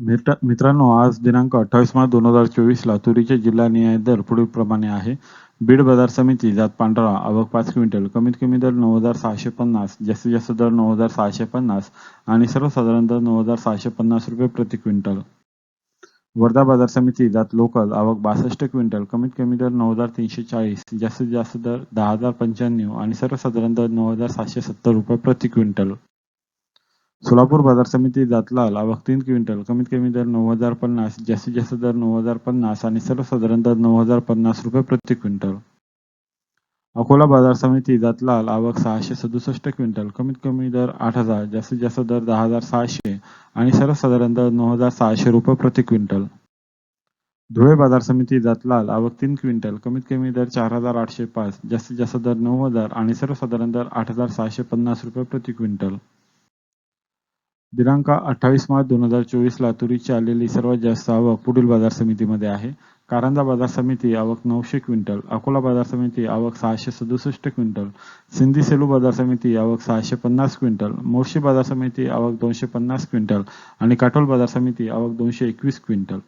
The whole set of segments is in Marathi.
मित्र मित्रांनो आज दिनांक अठ्ठावीस मार्च दोन हजार चोवीस ला तुरीचे जिल्हानिहाय दर पुढील प्रमाणे आहे. बीड बाजार समिती जात पांढरा आवक पाच क्विंटल कमीत कमी दर नऊ हजार सहाशे पन्नास जास्तीत जास्त दर नऊ हजार सहाशे पन्नास आणि सर्वसाधारण दर नऊ हजार सहाशे पन्नास रुपये प्रति क्विंटल. वर्धा बाजार समिती जात लोकल आवक बासष्ट क्विंटल कमीत कमी दर नऊ हजार तीनशे चाळीस जास्तीत जास्त दर दहा हजार पंच्याण्णव आणि सर्वसाधारण दर नऊ हजार सातशे सत्तर रुपये प्रति क्विंटल. सोलापूर बाजार समिती जातलाल आवक तीन क्विंटल कमीत कमी दर नऊ हजार पन्नास जास्तीत जास्त दर नऊ हजार पन्नास आणि सर्वसाधारण दर नऊ हजार पन्नास रुपये प्रति क्विंटल. अकोला बाजार समिती जातलाल आवक सहाशे सदुसष्ट क्विंटल कमीत कमी दर आठ हजार जास्तीत जास्त दर दहा हजार सहाशे आणि सर्वसाधारण दर नऊ हजार सहाशे रुपये प्रति क्विंटल. धुळे बाजार समिती जातलाल आवक तीन क्विंटल कमीत कमी दर चार हजार आठशे पाच जास्तीत जास्त दर नऊ हजार आणि सर्वसाधारण दर आठ हजार सहाशे पन्नास रुपये प्रति क्विंटल. दिनांक अठ्ठावीस मार्च दोन हजार चोवीसला तुरीची आलेली सर्वात जास्त आवक पुढील बाजार समितीमध्ये आहे. कारंजा बाजार समिती आवक नऊशे क्विंटल अकोला बाजार समिती आवक सहाशे सदुसष्ट क्विंटल सिंधी सेलू बाजार समिती आवक सहाशे पन्नास क्विंटल मोर्शी बाजार समिती आवक दोनशे पन्नास क्विंटल आणि काटोल बाजार समिती आवक दोनशे एकवीस क्विंटल.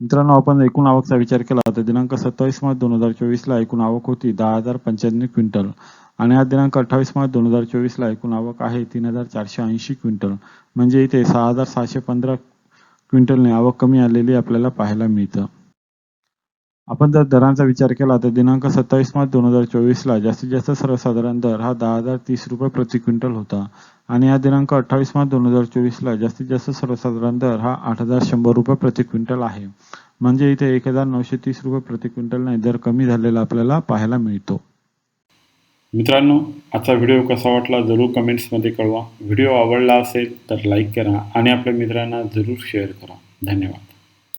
मित्रांनो आपण एकूण आवकचा विचार केला तर दिनांक सत्तावीस मार्च दोन हजार चोवीसला एकूण आवक होती दहा हजार पंच्याण्णव क्विंटल आणि आज दिनांक अठ्ठावीस मार्च दोन हजार चोवीसला एकूण आवक आहे तीन हजार चारशे ऐंशी क्विंटल. म्हणजे इथे सहा हजार सहाशे पंधरा क्विंटलने आवक कमी आलेली आपल्याला पाहायला मिळतं. आपण जर दरांचा विचार केला तर दिनांक सत्तावीस मार्च दोन हजार चोवीसला जास्तीत जास्त सर्वसाधारण दर हा दहा हजार तीस रुपये प्रति क्विंटल होता. आणि या दिनांक अठ्ठावीस मार्च दोन हजार चोवीसला जास्तीत जास्त सर्वसाधारण दर हा आठ हजार शंभर रुपये प्रति क्विंटल आहे. म्हणजे इथे एक हजार नऊशे तीस रुपये प्रति क्विंटलने दर कमी झालेला आपल्याला पाहायला मिळतो. मित्रांनो आजचा व्हिडिओ कसा वाटला जरूर कमेंट्समध्ये कळवा. व्हिडिओ आवडला असेल तर लाईक करा आणि आपल्या मित्रांना जरूर शेअर करा. धन्यवाद.